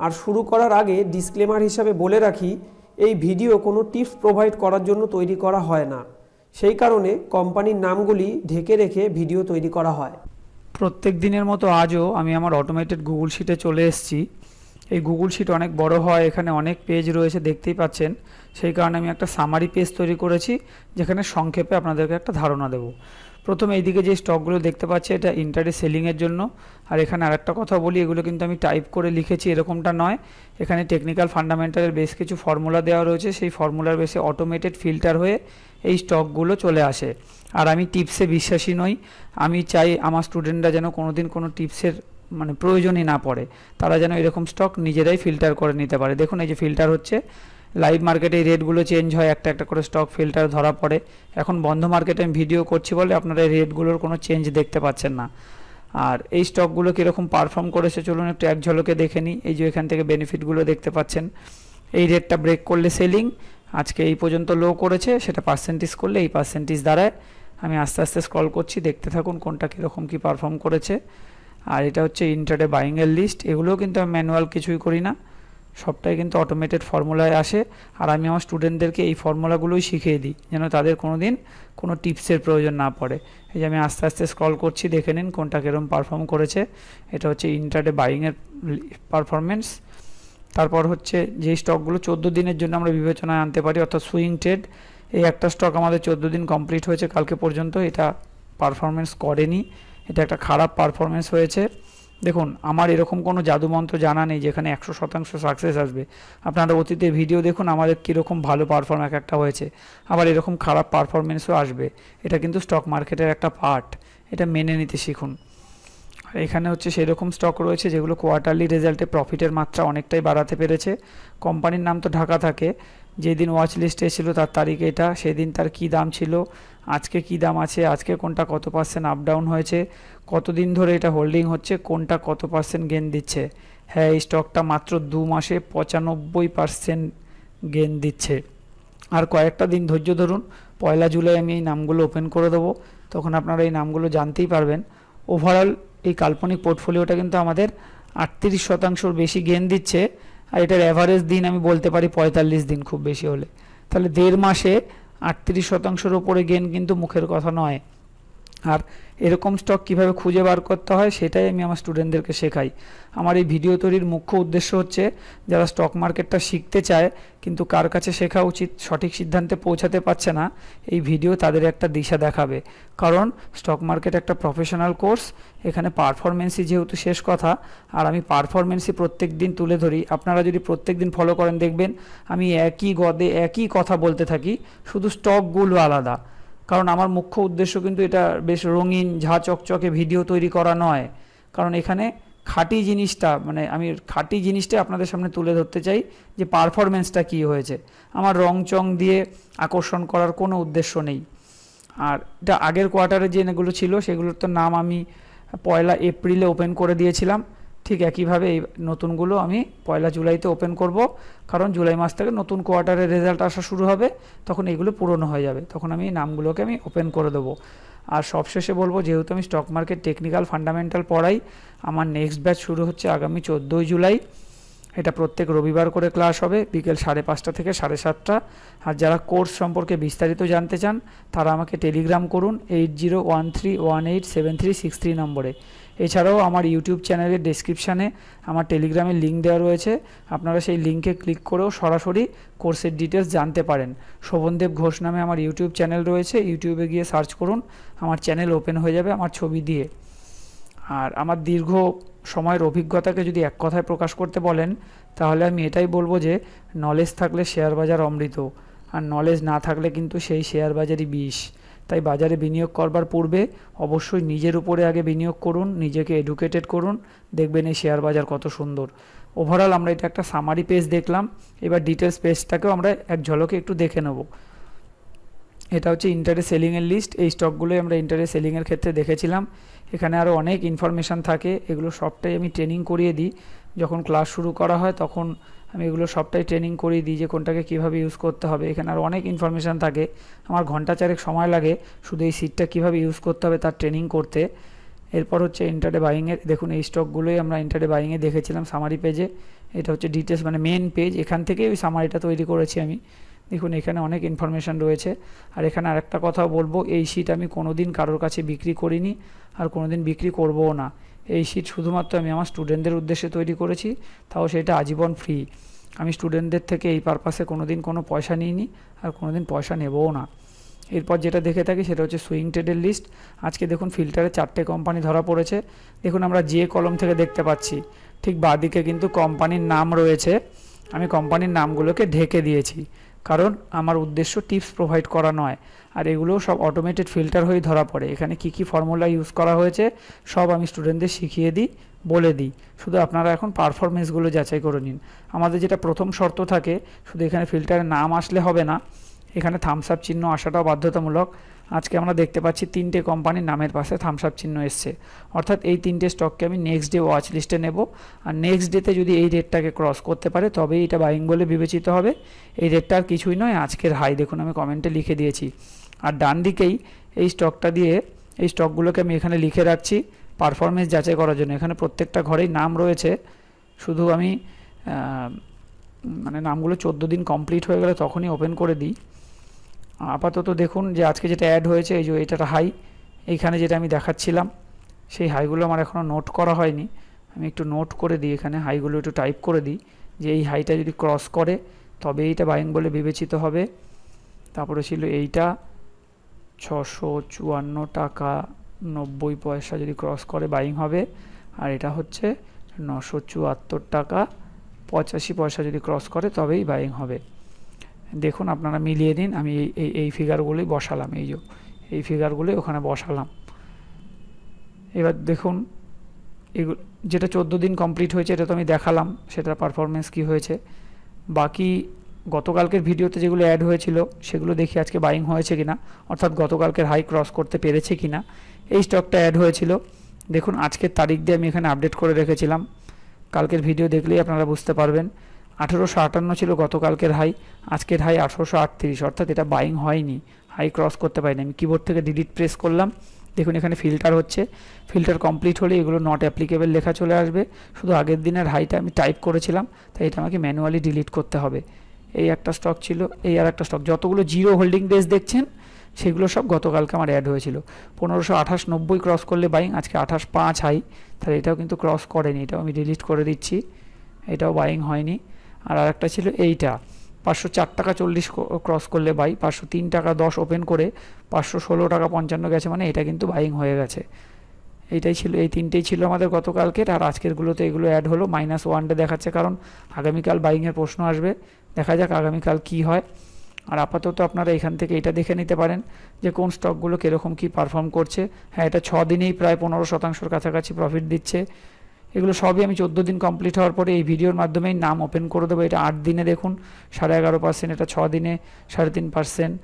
আর শুরু করার আগে ডিসক্লেমার হিসাবে বলে রাখি, এই ভিডিও কোনো টিপস প্রোভাইড করার জন্য তৈরি করা হয় না। সেই কারণে কোম্পানির নামগুলি ঢেকে রেখে ভিডিও তৈরি করা হয়। প্রত্যেক দিনের মতো আজও আমি আমার অটোমেটেড গুগল শিটে চলে এসেছি। এই গুগল শিট অনেক বড় হয়, এখানে অনেক পেজ রয়েছে, দেখতেই পাচ্ছেন। সেই কারণে আমি একটা সামারি পেজ তৈরি করেছি, যেখানে সংক্ষেপে আপনাদেরকে একটা ধারণা দেবো। প্রথমে এইদিকে যে স্টকগুলো দেখতে পাচ্ছি, এটা ইন্টারে সেলিংয়ের জন্য। আর এখানে আরেকটা কথা বলি, এগুলো কিন্তু আমি টাইপ করে লিখেছি, এরকমটা নয়। এখানে টেকনিক্যাল ফান্ডামেন্টালের বেশ কিছু ফর্মুলা দেওয়া রয়েছে, সেই ফর্মুলার বেশি অটোমেটেড ফিল্টার হয়ে এই স্টকগুলো চলে আসে। আর আমি টিপসে বিশ্বাসী নই। আমি চাই আমার স্টুডেন্টরা যেন কোনোদিন কোনো টিপসের মানে প্রয়োজনই না পড়ে। তারা যেন এরকম স্টক নিজেরাই ফিল্টার করে নিতে পারে। দেখুন, এই যে ফিল্টার হচ্ছে লাইভ মার্কেটে এই রেটগুলো চেঞ্জ হয়, একটা একটা করে স্টক ফিল্টার ধরা পড়ে। এখন বন্ধ মার্কেটে আমি ভিডিও করছি বলে আপনারা এই রেটগুলোর কোনো চেঞ্জ দেখতে পাচ্ছেন না। আর এই স্টকগুলো কীরকম পারফর্ম করেছে চলুন একটু এক ঝলকে দেখে নিই। এই যে এখান থেকে বেনিফিটগুলো দেখতে পাচ্ছেন। এই রেটটা ব্রেক করলে সেলিং আজকে এই পর্যন্ত লো করেছে, সেটা পার্সেন্টেজ করলে এই পার্সেন্টেজ দাঁড়ায়। আমি আস্তে আস্তে স্ক্রল করছি, দেখতে থাকুন কোনটা কীরকম কী পারফর্ম করেছে। আর এটা হচ্ছে ইন্টারডে বাইংয়ের লিস্ট এগুলোও কিন্তু আমি ম্যানুয়াল কিছুই করি না। সবটাই কিন্তু অটোমেটেড ফর্মুলায় আসে। আর আমি আমার স্টুডেন্টদেরকে এই ফর্মুলাগুলোই শিখিয়ে দিই, যেন তাদের কোনো দিন কোনো টিপসের প্রয়োজন না পড়ে। এই যে আমি আস্তে আস্তে স্ক্রল করছি, দেখে নিন কোনটা কীরকম পারফর্ম করেছে। এটা হচ্ছে ইন্টারডে বাইংয়ের পারফরমেন্স তারপর হচ্ছে যে স্টকগুলো চোদ্দ দিনের জন্য আমরা বিবেচনায় আনতে পারি, অর্থাৎ সুইং ট্রেড এই একটা স্টক আমাদের চোদ্দ দিন কমপ্লিট হয়েছে, কালকে পর্যন্ত। এটা পারফরমেন্স করেনি। এটা একটা খারাপ পারফরমেন্স হয়েছে। দেখুন, আমার এরকম কোনো জাদুমন্ত্র জানা নেই যেখানে একশো শতাংশ সাকসেস আসবে। আপনারা অতীতে ভিডিও দেখুন, আমাদের কীরকম ভালো পারফর্ম এক একটা হয়েছে। আবার এরকম খারাপ পারফরমেন্সও আসবে। এটা কিন্তু স্টক মার্কেটের একটা পার্ট এটা মেনে নিতে শিখুন। এখানে হচ্ছে সেরকম স্টক রয়েছে যেগুলো কোয়ার্টারলি রেজাল্টে প্রফিটের মাত্রা অনেকটাই বাড়াতে পেরেছে। কোম্পানির নাম তো ঢাকা থাকে। যেদিন ওয়াচ লিস্টে ছিল তার তারিখ এটা, সেদিন তার কি দাম ছিল, আজকে কি দাম আছে, আজকে কোনটা কত পার্সেন্ট আপ ডাউন হয়েছে, কতদিন ধরে এটা হোল্ডিং হচ্ছে, কোনটা কত পার্সেন্ট গেন দিচ্ছে। হ্যাঁ এই স্টকটা মাত্র দু মাসে পঁচানব্বই পার্সেন্ট গেন দিচ্ছে। আর কয়েকটা দিন ধৈর্য ধরুন, পয়লা জুলাই আমি এই নামগুলো ওপেন করে দেবো, তখন আপনারা এই নামগুলো জানতেই পারবেন। ওভারঅল এই কাল্পনিক পোর্টফোলিওটা কিন্তু আমাদের আটত্রিশ শতাংশর বেশি গেন দিচ্ছে। আর এটার অ্যাভারেজ দিন আমি বলতে পারি পঁয়তাল্লিশ দিন খুব বেশি হলে। তাহলে দেড় মাসে আটত্রিশ শতাংশের ওপরে গেন কিন্তু মুখের কথা নয়। আর এরকম স্টক কীভাবে খুঁজে বার করতে হয় সেটাই আমি আমার স্টুডেন্টদেরকে শেখাই। আমার এই ভিডিও তৈরির মুখ্য উদ্দেশ্য হচ্ছে যারা স্টক মার্কেটটা শিখতে চায় কিন্তু কার কাছে শেখা উচিত সঠিক সিদ্ধান্তে পৌঁছাতে পারছে না, এই ভিডিও তাদের একটা দিশা দেখাবে। কারণ স্টক মার্কেট একটা প্রফেশনাল কোর্স এখানে পারফরমেন্সই যেহেতু শেষ কথা, আর আমি পারফরমেন্সই প্রত্যেক দিন তুলে ধরি। আপনারা যদি প্রত্যেক দিন ফলো করেন দেখবেন, আমি একই গদে একই কথা বলতে থাকি, শুধু স্টকগুলো আলাদা। কারণ আমার মুখ্য উদ্দেশ্য কিন্তু এটা বেশ রঙিন, ঝা চকচকে ভিডিও তৈরি করা নয়। কারণ এখানে খাঁটি জিনিসটা মানে আমি খাঁটি জিনিসটা আপনাদের সামনে তুলে ধরতে চাই যে পারফরমেন্সটা কী হয়েছে। আমার রং চং দিয়ে আকর্ষণ করার কোনো উদ্দেশ্য নেই। আর এটা আগের কোয়ার্টারে যেগুলো ছিল, সেগুলোর তো নাম আমি পয়লা এপ্রিলে ওপেন করে দিয়েছিলাম। ঠিক একইভাবে এই নতুনগুলো আমি পয়লা জুলাইতে ওপেন করব। কারণ জুলাই মাস থেকে নতুন কোয়ার্টারের রেজাল্ট আসা শুরু হবে, তখন এগুলো পুরনো হয়ে যাবে। তখন আমি নামগুলোকে আমি ওপেন করে দেবো। আর সবশেষে বলব, যেহেতু আমি স্টক মার্কেট টেকনিক্যাল ফান্ডামেন্টাল পড়াই, আমার নেক্সট ব্যাচ শুরু হচ্ছে আগামী চোদ্দোই জুলাই। এটা প্রত্যেক রবিবার করে ক্লাস হবে, বিকেল সাড়ে পাঁচটা থেকে সাড়ে সাতটা। আর যারা কোর্স সম্পর্কে বিস্তারিত জানতে চান, তারা আমাকে টেলিগ্রাম করুন eight zero one three one eight seven three six three নম্বরে। এছাড়াও আমার ইউটিউব চ্যানেলের ডেসক্রিপশানে আমার টেলিগ্রামের লিঙ্ক দেওয়া রয়েছে। আপনারা সেই লিঙ্কে ক্লিক করেও সরাসরি কোর্সের ডিটেলস জানতে পারেন। শোভনদেব ঘোষ নামে আমার ইউটিউব চ্যানেল রয়েছে। ইউটিউবে গিয়ে সার্চ করুন, আমার চ্যানেল ওপেন হয়ে যাবে আমার ছবি দিয়ে। আর আমার দীর্ঘ সময়ের অভিজ্ঞতাকে যদি এক কথায় প্রকাশ করতে বলেন, তাহলে আমি এটাই বলব যে নলেজ থাকলে শেয়ার বাজার অমৃত, আর নলেজ না থাকলে কিন্তু সেই শেয়ার বাজারই বিষ। তাই বাজারে বিনিয়োগ করবার পূর্বে অবশ্যই নিজের উপরে আগে বিনিয়োগ করুন, নিজেকে এডুকেটেড করুন, দেখবেন এই শেয়ার বাজার কত সুন্দর। ওভারঅল আমরা এটা একটা সামারি পেজ দেখলাম, এবার ডিটেলস পেজটাকেও আমরা এক ঝলকে একটু দেখে নেব। এটা হচ্ছে ইন্টারে সেলিংয়ের লিস্ট এই স্টকগুলোই আমরা ইন্টারে সেলিংয়ের ক্ষেত্রে দেখেছিলাম। এখানে আরও অনেক ইনফরমেশান থাকে, এগুলো সবটাই আমি ট্রেনিং করিয়ে দিই। যখন ক্লাস শুরু করা হয় তখন আমি এগুলো সবটাই ট্রেনিং করিয়ে দিই যে কোনটাকে কীভাবে ইউজ করতে হবে। এখানে আর অনেক ইনফরমেশান থাকে। আমার ঘণ্টা চারেক সময় লাগে শুধু এই সিটটা কীভাবে ইউজ করতে হবে তার ট্রেনিং করতে। এরপর হচ্ছে ইন্টারডে বাইংয়ের দেখুন এই স্টকগুলোই আমরা ইন্টারডে বাইংয়ে দেখেছিলাম সামারি পেজে এটা হচ্ছে ডিটেলস মানে মেন পেজ এখান থেকেই ওই সামারিটা তৈরি করেছি আমি। দেখুন এখানে অনেক ইনফরমেশান রয়েছে। আর এখানে আরেকটা কথাও বলব, এই শিট আমি কোনো দিন কারোর কাছে বিক্রি করিনি, আর কোনো দিন বিক্রি করবও না। এই শিট শুধুমাত্র আমি আমার স্টুডেন্টদের উদ্দেশ্যে তৈরি করেছি, তাও সেটা আজীবন ফ্রি আমি স্টুডেন্টদের থেকে এই পারপাসে কোনো দিন কোনো পয়সা নিইনি, আর কোনো দিন পয়সা নেবও না। এরপর যেটা দেখে থাকি সেটা হচ্ছে সুইং ট্রেডের লিস্ট আজকে দেখুন ফিল্টারে চারটে কোম্পানি ধরা পড়েছে। দেখুন আমরা যে কলম থেকে দেখতে পাচ্ছি, ঠিক বাদিকে কিন্তু কোম্পানির নাম রয়েছে। আমি কোম্পানির নামগুলোকে ঢেকে দিয়েছি, কারণ আমার উদ্দেশ্য টিপস প্রোভাইড করা নয়। আর এগুলোও সব অটোমেটেড ফিল্টার হয়ে ধরা পড়ে। এখানে কি কি ফর্মুলা ইউজ করা হয়েছে, সব আমি স্টুডেন্টদের শিখিয়ে দিই, বলে দিই। শুধু আপনারা এখন পারফরমেন্সগুলো যাচাই করে নিন। আমাদের যেটা প্রথম শর্ত থাকে, শুধু এখানে ফিল্টারের নাম আসলে হবে না। এখানে থামস আপ চিহ্ন আসাটাও বাধ্যতামূলক। আজকে আমরা দেখতে পাচ্ছি তিনটে কোম্পানির নামের পাশে থামস আপ চিহ্ন এসছে। অর্থাৎ এই তিনটে স্টককে আমি নেক্সট ডে ওয়াচ লিস্টে নেব। আর নেক্সট ডেতে যদি এই রেটটাকে ক্রস করতে পারে, তবেই এটা বাইং বলে বিবেচিত হবে। এই রেটটা আর কিছুই নয়, আজকের হাই দেখুন, আমি কমেন্টে লিখে দিয়েছি। আর ডান দিকেই এই স্টকটা দিয়ে এই স্টকগুলোকে আমি এখানে লিখে রাখছি পারফরমেন্স যাচাই করার জন্য। এখানে প্রত্যেকটা ঘরেই নাম রয়েছে। শুধু আমি মানে নামগুলো চোদ্দ দিন কমপ্লিট হয়ে গেলে তখনই ওপেন করে দিই। আপাতত দেখুন যে আজকে যেটা অ্যাড হয়েছে, এই যে এটা হাই এইখানে যেটা আমি দেখাচ্ছিলাম, সেই হাইগুলো আমার এখনও নোট করা হয়নি। আমি একটু নোট করে দিই এখানে হাইগুলো একটু টাইপ করে দিই যে এই হাইটা যদি ক্রস করে, তবে এইটা বাইং বলে বিবেচিত হবে। তারপরে ছিল এইটা ছশো চুয়ান্ন টাকা নব্বই পয়সা যদি ক্রস করে বাইং হবে, আর এটা হচ্ছে নশো চুয়াত্তর টাকা পঁচাশি পয়সা যদি ক্রস করে তবেই বাইং হবে। দেখুন আপনারা মিলিয়ে দিন আমি এই এই ফিগারগুলোই বসালাম, এই যে, এই ফিগারগুলোই ওখানে বসালাম। এবার দেখুন এগুলো যেটা চোদ্দ দিন কমপ্লিট হয়েছে, এটা তো আমি দেখালাম, সেটার পারফরমেন্স কী হয়েছে। বাকি গতকালকের ভিডিওতে যেগুলো অ্যাড হয়েছিল, সেগুলো দেখি আজকে বাইং হয়েছে কিনা, অর্থাৎ গতকালকের হাই ক্রস করতে পেরেছে কিনা, এই স্টকটা অ্যাড হয়েছিল। দেখুন, আজকের তারিখ দিয়ে আমি এখানে আপডেট করে রেখেছিলাম। কালকের ভিডিও দেখলেই আপনারা বুঝতে পারবেন। আঠেরোশো আটান্ন ছিল গতকালকের হাই আজকের হাই আঠেরোশো আটত্রিশ, অর্থাৎ এটা বাইং হয়নি হাই ক্রস করতে পারিনি। আমি কিবোর্ড থেকে ডিলিট প্রেস করলাম। দেখুন, এখানে ফিল্টার হচ্ছে। ফিল্টার কমপ্লিট হলে এগুলো নট অ্যাপ্লিকেবল লেখা চলে আসবে। শুধু আগের দিনের হাইটা আমি টাইপ করেছিলাম, তাই এটা আমাকে ম্যানুয়ালি ডিলিট করতে হবে। এই একটা স্টক ছিল, এই আর একটা স্টক যতগুলো জিরো হোল্ডিং বেস দেখছেন, সেগুলো সব গতকালকে আমার অ্যাড হয়েছিল। পনেরোশো আঠাশ নব্বই ক্রস করলে বাইং আজকে আঠাশ পাঁচ হাই তাহলে এটাও কিন্তু ক্রস করেনি, এটাও আমি ডিলিট করে দিচ্ছি। এটাও বাইং হয়নি। আর আরেকটা ছিল এইটা। পাঁচশো চার টাকা চল্লিশ ক্রস করলে বাই পাঁচশো তিন টাকা দশ ওপেন করে পাঁচশো ষোলো টাকা পঞ্চান্ন গেছে মানে এটা কিন্তু বাইং হয়ে গেছে। এইটাই ছিল, এই তিনটেই ছিল আমাদের গতকালকের। আর আজকেরগুলোতে এগুলো অ্যাড হলো মাইনাস ওয়ানডে দেখাচ্ছে কারণ আগামীকাল বাইংয়ের প্রশ্ন আসবে। দেখা যাক আগামীকাল কি হয়। আর আপাতত আপনারা এখান থেকে এটা দেখে নিতে পারেন যে কোন স্টকগুলো কীরকম কী পারফর্ম করছে। হ্যাঁ এটা ছ দিনেই প্রায় পনেরো শতাংশের কাছাকাছি প্রফিট দিচ্ছে। এগুলো সবই আমি চোদ্দ দিন কমপ্লিট হওয়ার পরে এই ভিডিওর মাধ্যমেই নাম ওপেন করে দেবো। এটা আট দিনে দেখুন, সাড়ে এগারো পার্সেন্ট এটা ছ দিনে সাড়ে তিন পার্সেন্ট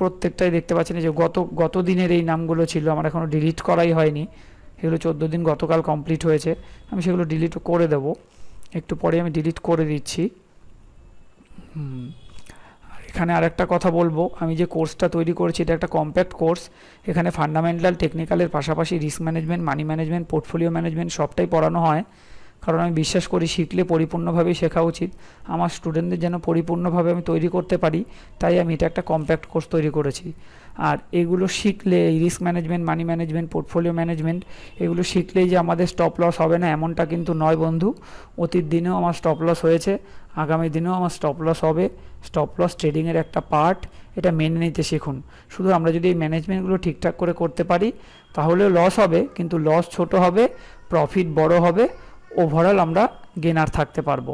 প্রত্যেকটাই দেখতে পাচ্ছেন যে গত গত দিনের এই নামগুলো ছিল, আমার এখনও ডিলিট করাই হয়নি। এগুলো চোদ্দ দিন গতকাল কমপ্লিট হয়েছে। আমি সেগুলো ডিলিট করে দেব। একটু পরে আমি ডিলিট করে দিচ্ছি। এখানে আরেকটা কথা বলব, আমি যে কোর্সটা তৈরি করেছি এটা একটা কম্প্যাক্ট কোর্স এখানে ফান্ডামেন্টাল টেকনিক্যালের পাশাপাশি risk management money management portfolio management সবটাই পড়ানো হয়। কারণ আমি বিশ্বাস করি শিখলে পরিপূর্ণভাবেই শেখা উচিত। আমার স্টুডেন্টদের যেন পরিপূর্ণভাবে আমি তৈরি করতে পারি, তাই আমি এটা একটা কম্প্যাক্ট কোর্স তৈরি করেছি। আর এগুলো শিখলে এই risk management money management portfolio management এগুলো শিখলেই যে আমাদের স্টপ লস হবে না, এমনটা কিন্তু নয় বন্ধু। অতীত দিনেও আমার স্টপ লস হয়েছে, আগামী দিনেও আমার স্টপ লস হবে। স্টপ লস ট্রেডিংয়ের একটা পার্ট এটা মেনে নিতে শিখুন। শুধু আমরা যদি এই ম্যানেজমেন্টগুলো ঠিকঠাক করে করতে পারি, তাহলেও লস হবে, কিন্তু লস ছোট হবে প্রফিট বড় হবে ওভারঅল আমরা গেনার থাকতে পারব।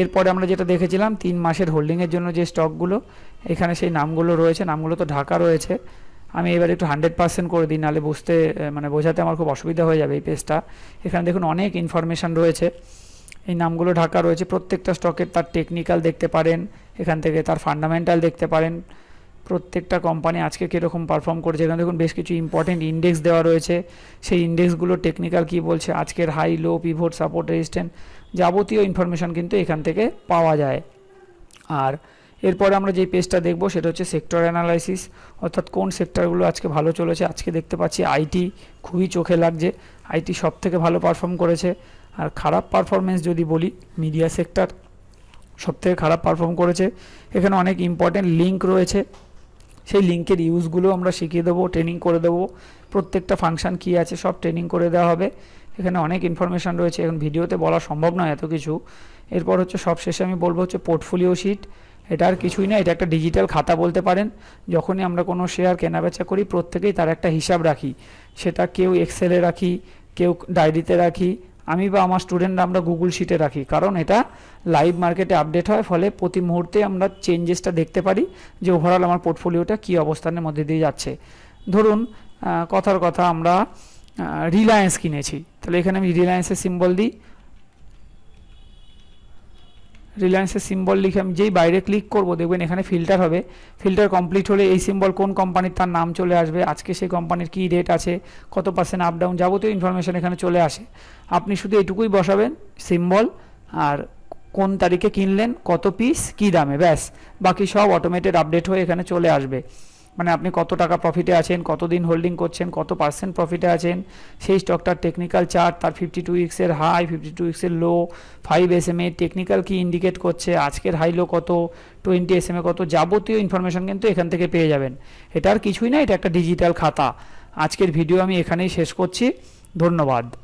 এরপরে আমরা যেটা দেখেছিলাম, তিন মাসের হোল্ডিংয়ের জন্য যে স্টকগুলো এখানে সেই নামগুলো রয়েছে, নামগুলো তো ঢাকা রয়েছে। আমি এবার একটু হান্ড্রেড পার্সেন্ট করে দিই, নাহলে বুঝতে মানে বোঝাতে আমার খুব অসুবিধা হয়ে যাবে এই পেজটা এখানে দেখুন অনেক ইনফরমেশান রয়েছে। এই নামগুলো ঢাকা রয়েছে, প্রত্যেকটা স্টকের তার টেকনিক্যাল দেখতে পারেন, এখান থেকে তার ফান্ডামেন্টাল দেখতে পারেন। প্রত্যেকটা কোম্পানি আজকে কীরকম পারফর্ম করেছে, এখানে দেখুন বেশ কিছু ইম্পর্টেন্ট ইন্ডেক্স দেওয়া রয়েছে। সেই ইন্ডেক্সগুলো টেকনিক্যাল কী বলছে? আজকের high low pivot support resistant যাবতীয় ইনফরমেশান কিন্তু এখান থেকে পাওয়া যায়। আর এরপরে আমরা যেই পেজটা দেখব সেটা হচ্ছে সেক্টর অ্যানালাইসিস অর্থাৎ কোন সেক্টরগুলো আজকে ভালো চলেছে। আজকে দেখতে পাচ্ছি আইটি খুবই চোখে লাগছে। আইটি সব থেকে ভালো পারফর্ম করেছে। আর খারাপ পারফরমেন্স যদি বলি মিডিয়া সেক্টর সব থেকে খারাপ পারফর্ম করেছে। এখানে অনেক ইম্পর্টেন্ট লিঙ্ক রয়েছে। সেই লিঙ্কের ইউজগুলো আমরা শিখিয়ে দেবো ট্রেনিং করে দেবো। প্রত্যেকটা ফাংশন কী আছে সব ট্রেনিং করে দেওয়া হবে। এখানে অনেক ইনফরমেশান রয়েছে, এখন ভিডিওতে বলা সম্ভব নয় এত কিছু। এরপর হচ্ছে সব শেষে আমি বলব হচ্ছে পোর্টফোলিও শিট এটা আর কিছুই না, এটা একটা ডিজিটাল খাতা বলতে পারেন। যখনই আমরা কোনো শেয়ার কেনাবেচা করি, প্রত্যেকেই তার একটা হিসাব রাখি। সেটা কেউ এক্সেলে রাখি, কেউ ডায়েরিতে রাখি। আমি বা আমার স্টুডেন্টরা আমরা গুগল শিটে রাখি। কারণ এটা লাইভ মার্কেটে আপডেট হয়, ফলে প্রতি মুহূর্তে আমরা চেঞ্জেসটা দেখতে পারি যে ওভারঅল আমার পোর্টফোলিওটা কী অবস্থানের মধ্যে দিয়ে যাচ্ছে। ধরুন কথার কথা আমরা রিলায়েন্স কিনেছি। তাহলে এখানে আমি রিলায়েন্সের সিম্বল দিই। রিলায়েন্সের সিম্বল লিখে আমি যেই বাইরে ক্লিক করব, দেখবেন এখানে ফিল্টার হবে। ফিল্টার কমপ্লিট হলে এই সিম্বল কোন কোম্পানির তার নাম চলে আসবে, আজকে সেই কোম্পানির কী রেট আছে, কত পার্সেন্ট আপ ডাউন যাবতীয় ইনফরমেশন এখানে চলে আসে। আপনি শুধু এটুকুই বসাবেন সিম্বল আর কোন তারিখে কিনলেন, কত পিস কী দামে, ব্যাস। বাকি সব অটোমেটেড আপডেট হয়ে এখানে চলে আসবে। মানে আপনি কত টাকা প্রফিটে আছেন, কতদিন হোল্ডিং করছেন, কত পার্সেন্ট প্রফিটে আছেন, সেই স্টকটার টেকনিক্যাল চার্ট তার ফিফটি টু উইক্সের high fifty two উইক্সের low five S M A technical কি ইন্ডিকেট করছে, আজকের হাই লো কত টোয়েন্টি এস এম এ কত, যাবতীয় ইনফরমেশন কিন্তু এখান থেকে পেয়ে যাবেন। এটা আর কিছুই না, এটা একটা ডিজিটাল খাতা। আজকের ভিডিও আমি এখানেই শেষ করছি। ধন্যবাদ।